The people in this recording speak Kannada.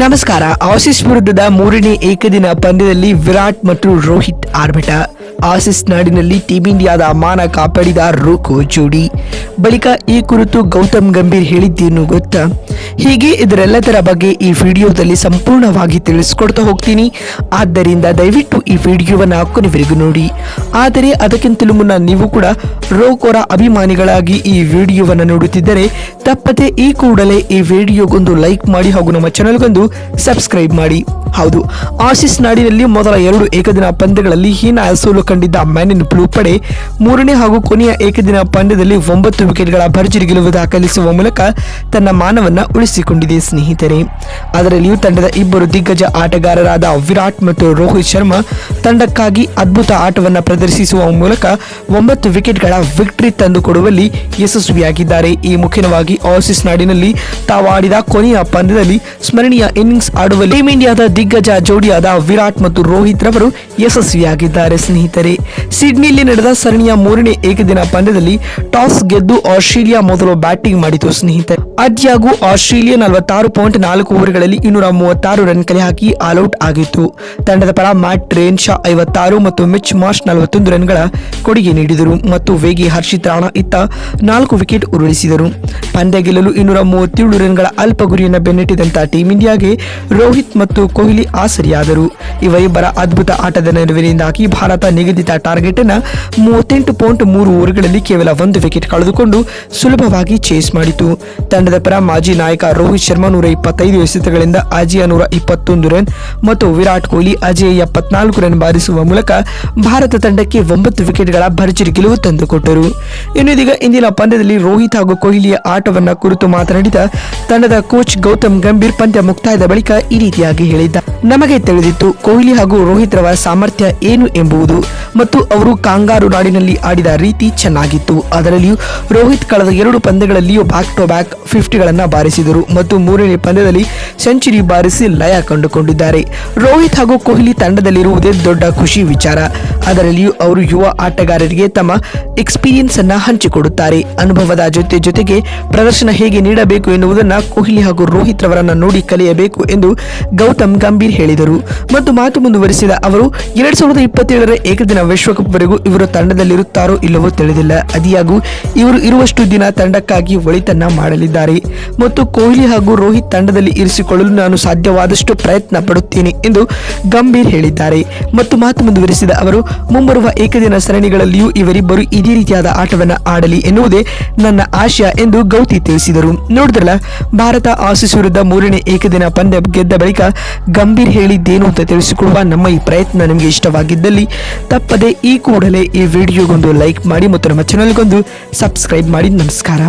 ನಮಸ್ಕಾರ. ಆಸಿಸ್ ವಿರುದ್ಧದ ಮೂರನೇ ಏಕದಿನ ಪಂದ್ಯದಲ್ಲಿ ವಿರಾಟ್ ಮತ್ತು ರೋಹಿತ್ ಆರ್ಭಟ. ಆಸಿಸ್ ನಾಡಿನಲ್ಲಿ ಟೀಂ ಇಂಡಿಯಾದ ಮಾನ ಕಾಪಾಡಿದ ರೋಕೋ ಜೋಡಿ. ಬಳಿಕ ಈ ಕುರಿತು ಗೌತಮ್ ಗಂಭೀರ್ ಹೇಳಿದ್ದೇನು ಗೊತ್ತಾ? ಹೀಗೆ ಇದರೆಲ್ಲದರ ಬಗ್ಗೆ ಈ ವಿಡಿಯೋದಲ್ಲಿ ಸಂಪೂರ್ಣವಾಗಿ ತಿಳಿಸ್ಕೊಡ್ತಾ ಹೋಗ್ತೀನಿ. ಆದ್ದರಿಂದ ದಯವಿಟ್ಟು ಈ ವಿಡಿಯೋವನ್ನು ಕೊನೆವರೆಗೂ ನೋಡಿ. ಆದರೆ ಅದಕ್ಕಿಂತಲೂ ಮುನ್ನ ನೀವು ಕೂಡ ರೋಕೋರ ಅಭಿಮಾನಿಗಳಾಗಿ ಈ ವಿಡಿಯೋವನ್ನು ನೋಡುತ್ತಿದ್ದರೆ ತಪ್ಪದೆ ಈ ಕೂಡಲೇ ಈ ವಿಡಿಯೋಗೊಂದು ಲೈಕ್ ಮಾಡಿ ಹಾಗೂ ನಮ್ಮ ಚಾನಲ್ಗೊಂದು ಸಬ್ಸ್ಕ್ರೈಬ್ ಮಾಡಿ. ಹೌದು, ಆಶಿಸ್ ನಾಡಿನಲ್ಲಿ ಮೊದಲ ಎರಡು ಏಕದಿನ ಪಂದ್ಯಗಳಲ್ಲಿ ಹೀನ ಸೋಲು ಕಂಡಿದ್ದ ಮ್ಯಾನಿನ್ ಬ್ಲೂ ಪಡೆ ಮೂರನೇ ಹಾಗೂ ಕೊನೆಯ ಏಕದಿನ ಪಂದ್ಯದಲ್ಲಿ ಒಂಬತ್ತು ವಿಕೆಟ್ಗಳ ಭರ್ಜರಿ ಗೆಲುವು ದಾಖಲಿಸುವ ಮೂಲಕ ತನ್ನ ಮಾನವನ್ನ ಉಳಿಸಿಕೊಂಡಿದೆ ಸ್ನೇಹಿತರೆ. ಅದರಲ್ಲಿಯೂ ತಂಡದ ಇಬ್ಬರು ದಿಗ್ಗಜ ಆಟಗಾರರಾದ ವಿರಾಟ್ ಮತ್ತು ರೋಹಿತ್ ಶರ್ಮಾ ತಂಡಕ್ಕಾಗಿ ಅದ್ಭುತ ಆಟವನ್ನು ಪ್ರದರ್ಶಿಸುವ ಮೂಲಕ ಒಂಬತ್ತು ವಿಕೆಟ್ಗಳ ವಿಕ್ಟರಿ ತಂದುಕೊಡುವಲ್ಲಿ ಯಶಸ್ವಿಯಾಗಿದ್ದಾರೆ. ಈ ಮುಖ್ಯವಾಗಿ ಆಸಿಸ್ ನಾಡಿನಲ್ಲಿ ತಾವು ಆಡಿದ ಕೊನೆಯ ಪಂದ್ಯದಲ್ಲಿ ಸ್ಮರಣೀಯ ಇನ್ನಿಂಗ್ಸ್ ಆಡುವಲ್ಲಿ ಟೀಂ ಇಂಡಿಯಾದ ದಿಗ್ಗಜ ಜೋಡಿಯಾದ ವಿರಾಟ್ ಮತ್ತು ರೋಹಿತ್ ರವರು ಯಶಸ್ವಿಯಾಗಿದ್ದಾರೆ ಸ್ನೇಹಿತರೆ. ಸಿಡ್ನಿಯಲ್ಲಿ ನಡೆದ ಸರಣಿಯ ಮೂರನೇ ಏಕದಿನ ಪಂದ್ಯದಲ್ಲಿ ಟಾಸ್ ಗೆದ್ದು ಆಸ್ಟ್ರೇಲಿಯಾ ಮೊದಲು ಬ್ಯಾಟಿಂಗ್ ಮಾಡಿತು ಸ್ನೇಹಿತರೆ. ಆದ್ಯಾಗೂ ಆಸ್ಟ್ರೇಲಿಯಾ ನಲವತ್ತಾರು ಪಾಯಿಂಟ್ ನಾಲ್ಕು ಓವರ್ಗಳಲ್ಲಿ ಇನ್ನೂರ ಮೂವತ್ತಾರು ರನ್ ಕಲೆ ಹಾಕಿ ಆಲ್ಔಟ್ ಆಗಿತ್ತು. ತಂಡದ ಪರ ಮ್ಯಾಟ್ ಟ್ರೇನ್ ಶಾ ಐವತ್ತಾರು ಮತ್ತು ಮಿಚ್ ಮಾರ್ಷ್ ನಲವತ್ತೊಂದು ರನ್ಗಳ ಕೊಡುಗೆ ನೀಡಿದರು ಮತ್ತು ವೇಗಿ ಹರ್ಷಿತ್ ರಾಣಾ ಇತ್ತ ನಾಲ್ಕು ವಿಕೆಟ್ ಉರುಳಿಸಿದರು. ಪಂದ್ಯ ಗೆಲ್ಲಲು ಇನ್ನೂರ ಮೂವತ್ತೇಳು ರನ್ಗಳ ಅಲ್ಪ ಗುರಿಯನ್ನು ಬೆನ್ನಟ್ಟಿದಂತ ಟೀಂ ಇಂಡಿಯಾಗೆ ರೋಹಿತ್ ಮತ್ತು ಕೊಹ್ಲಿ ಆಸರಿಯಾದರು. ಇವರಿಬ್ಬರ ಅದ್ಭುತ ಆಟದ ನೆರವಿನಿಂದಾಗಿ ಭಾರತ ನಿಗದಿತ ಟಾರ್ಗೆಟ್ ಅನ್ನು ಮೂವತ್ತೆಂಟು ಪಾಯಿಂಟ್ ಮೂರು ಓವರ್ಗಳಲ್ಲಿ ಕೇವಲ ಒಂದು ವಿಕೆಟ್ ಕಳೆದುಕೊಂಡು ಸುಲಭವಾಗಿ ಚೇಸ್ ಮಾಡಿತು. ತಂಡದ ಪರ ಮಾಜಿ ನಾಯಕ ರೋಹಿತ್ ಶರ್ಮಾ ನೂರ ಇಪ್ಪತ್ತೈದು ಎಸೆತಗಳಿಂದ ಅಜಯ ನೂರ ಇಪ್ಪತ್ತೊಂದು ರನ್ ಮತ್ತು ವಿರಾಟ್ ಕೊಹ್ಲಿ ಅಜಯ ಎಪ್ಪತ್ನಾಲ್ಕು ರನ್ ಬಾರಿಸುವ ಮೂಲಕ ಭಾರತ ತಂಡಕ್ಕೆ ಒಂಬತ್ತು ವಿಕೆಟ್ಗಳ ಭರ್ಜರಿ ಗೆಲುವು ತಂದುಕೊಟ್ಟರು. ಇನ್ನು ಇದೀಗ ಇಂದಿನ ಪಂದ್ಯದಲ್ಲಿ ರೋಹಿತ್ ಹಾಗೂ ಕೊಹ್ಲಿಯ ಆಟವನ್ನ ಕುರಿತು ಮಾತನಾಡಿದ ತಂಡದ ಕೋಚ್ ಗೌತಮ್ ಗಂಭೀರ್ ಪಂದ್ಯ ಮುಕ್ತಾಯದ ಬಳಿಕ ಈ ರೀತಿಯಾಗಿ ಹೇಳಿದ್ದ. ನಮಗೆ ತಿಳಿದಿತ್ತು ಕೊಹ್ಲಿ ಹಾಗೂ ರೋಹಿತ್ ರವರ ಸಾಮರ್ಥ್ಯ ಏನು ಎಂಬುದು ಮತ್ತು ಅವರು ಕಾಂಗಾರು ನಾಡಿನಲ್ಲಿ ಆಡಿದ ರೀತಿ ಚೆನ್ನಾಗಿತ್ತು. ಅದರಲ್ಲಿಯೂ ರೋಹಿತ್ ಕಳೆದ ಎರಡು ಪಂದ್ಯಗಳಲ್ಲಿಯೂ ಬ್ಯಾಕ್ ಟು ಬ್ಯಾಕ್ ಫಿಫ್ಟಿಗಳನ್ನು ಬಾರಿಸಿದರು ಮತ್ತು ಮೂರನೇ ಪಂದ್ಯದಲ್ಲಿ ಸೆಂಚುರಿ ಬಾರಿಸಿ ಲಯ ಕಂಡುಕೊಂಡಿದ್ದಾರೆ. ರೋಹಿತ್ ಹಾಗೂ ಕೊಹ್ಲಿ ತಂಡದಲ್ಲಿರುವುದೇ ದೊಡ್ಡ ಖುಷಿ ವಿಚಾರ. ಅದರಲ್ಲಿಯೂ ಅವರು ಯುವ ಆಟಗಾರರಿಗೆ ತಮ್ಮ ಎಕ್ಸ್ಪೀರಿಯನ್ಸ್ ಅನ್ನ ಹಂಚಿಕೊಡುತ್ತಾರೆ. ಅನುಭವದ ಜೊತೆ ಜೊತೆಗೆ ಪ್ರದರ್ಶನ ಹೇಗೆ ನೀಡಬೇಕು ಎನ್ನುವುದನ್ನು ಕೊಹ್ಲಿ ಹಾಗೂ ರೋಹಿತ್ ರವರನ್ನ ನೋಡಿ ಕಲಿಯಬೇಕು ಎಂದು ಗೌತಮ್ ಗಂಭೀರ್ ಹೇಳಿದರು. ಮತ್ತು ಮಾತು ಮುಂದುವರಿಸಿದ ಅವರು, ಎರಡ್ ಸಾವಿರದ ಇಪ್ಪತ್ತೇಳರ ಏಕದಿನ ವಿಶ್ವಕಪ್ ವರೆಗೂ ಇವರು ತಂಡದಲ್ಲಿರುತ್ತಾರೋ ಇಲ್ಲವೋ ತಿಳಿದಿಲ್ಲ. ಅದಿಯಾಗೂ ಇವರು ಇರುವಷ್ಟು ದಿನ ತಂಡಕ್ಕಾಗಿ ಒಳಿತನ್ನ ಮಾಡಲಿದ್ದಾರೆ. ಮತ್ತು ಕೊಹ್ಲಿ ಹಾಗೂ ರೋಹಿತ್ ತಂಡದಲ್ಲಿ ಇರಿಸಿಕೊಳ್ಳಲು ನಾನು ಸಾಧ್ಯವಾದಷ್ಟು ಪ್ರಯತ್ನ ಪಡುತ್ತೇನೆ ಎಂದು ಗಂಭೀರ್ ಹೇಳಿದ್ದಾರೆ. ಮತ್ತು ಮಾತು ಮುಂದುವರಿಸಿದ ಅವರು, ಮುಂಬರುವ ಏಕದಿನ ಸರಣಿಗಳಲ್ಲಿಯೂ ಇವರಿಬ್ಬರು ಇದೇ ರೀತಿಯಾದ ಆಟವನ್ನು ಆಡಲಿ ಎನ್ನುವುದೇ ನನ್ನ ಆಶಯ ಎಂದು ಗೌತಿ ತಿಳಿಸಿದರು. ನೋಡಿದ್ರಲ್ಲ, ಭಾರತ ಆಸೀಸ್ ವಿರುದ್ಧ ಮೂರನೇ ಏಕದಿನ ಪಂದ್ಯ ಗೆದ್ದ ಬಳಿಕ ಗಂಭೀರ್ ಹೇಳಿದ್ದೇನು ಅಂತ ತಿಳಿಸಿಕೊಡುವ ನಮ್ಮ ಈ ಪ್ರಯತ್ನ ನಿಮಗೆ ಇಷ್ಟವಾಗಿದ್ದಲ್ಲಿ ತಪ್ಪದೆ ಈ ಕೂಡಲೇ ಈ ವಿಡಿಯೋಗೊಂದು ಲೈಕ್ ಮಾಡಿ ಮತ್ತು ನಮ್ಮ ಚಾನಲ್ಗೊಂದು ಸಬ್ಸ್ಕ್ರೈಬ್ ಮಾಡಿ. ನಮಸ್ಕಾರ.